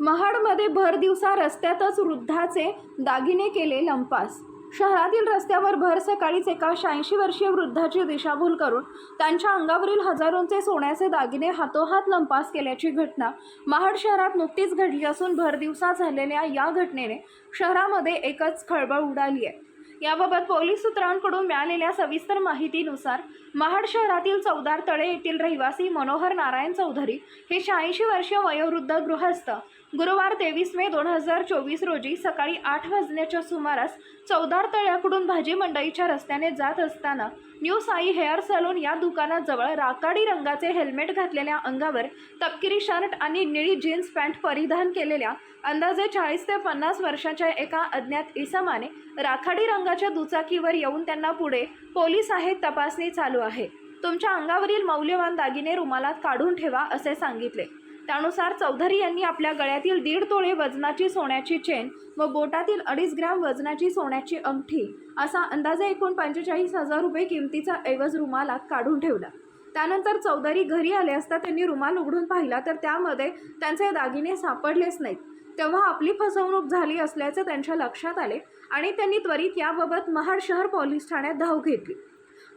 महाडमध्ये भर दिवसा रस्त्यातच वृद्धाचे दागिने केले लंपास. शहरातील रस्त्यावर भर सकाळीच एका शहाऐंशी वर्षीय वृद्धाची दिशाभूल करून त्यांच्या अंगावरील हजारोंचे सोन्याचे दागिने हातोहात लंपास केल्याची घटना महाड शहरात नुकतीच घडली असून भर दिवसा झालेल्या या घटनेने शहरामध्ये एकच खळबळ उडाली आहे. याबाबत पोलीस सूत्रांकडून मिळालेल्या सविस्तर माहितीनुसार महाड शहरातील चौदार तळे येथील रहिवासी मनोहर नारायण चौधरी हे शहाऐंशी वर्षीय वयोवृद्ध गृहस्थ. गुरुवार तेवीस मे दोन हजार चोवीस रोजी सकाळी आठ वाजण्याच्या सुमारास चौदार तळ्याकडून भाजी मंडईच्या रस्त्याने जात असताना न्यू साई हेअर सलून या दुकानाजवळ राकाडी रंगाचे हेल्मेट घातलेल्या अंगावर तपकिरी शर्ट आणि निळी जीन्स पॅन्ट परिधान केलेल्या अंदाजे चाळीस ते पन्नास वर्षाच्या एका अज्ञात इसमाने राखाडी रंग रंगाच्या दुचाकीवर येऊन त्यांना पुढे पोलीस आहेत तपासणी चालू आहे. तुमच्या अंगावरील मौल्यवान दागिने रुमालात काढून ठेवा असे सांगितले. त्यानुसार चौधरी यांनी आपल्या गळ्यातील दीड तोळे वजनाची सोन्याची चेन व बोटातील अडीच ग्रॅम वजनाची सोन्याची अंगठी असा अंदाजे एकूण पंचेचाळीस हजार रुपये किमतीचा ऐवज रुमालात काढून ठेवला. त्यानंतर चौधरी घरी आले असता त्यांनी रुमाल उघडून पाहिला तर त्यामध्ये त्यांचे दागिने सापडलेच नाहीत. तेव्हा आपली फसवणूक झाली असल्याचे त्यांच्या लक्षात आले आणि त्यांनी त्वरित याबाबत महाड शहर पोलीस ठाण्यात धाव घेतली.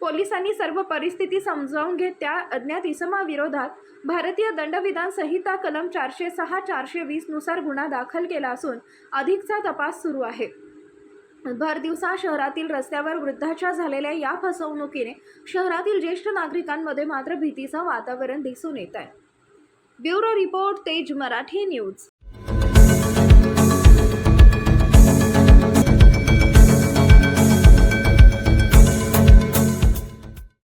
पोलिसांनी सर्व परिस्थिती समजावून घेत त्या अज्ञात इसमाविरोधात भारतीय दंडविधान संहिता कलम चारशे सहा चारशे वीसनुसार गुन्हा दाखल केला असून अधिकचा तपास सुरू आहे. भर दिवसा शहरातील रस्त्यावर वृद्धाच्या झालेल्या या फसवणुकीने शहरातील ज्येष्ठ नागरिकांमध्ये मात्र भीतीचं वातावरण दिसून येत आहे ब्युरो रिपोर्ट तेज मराठी न्यूज.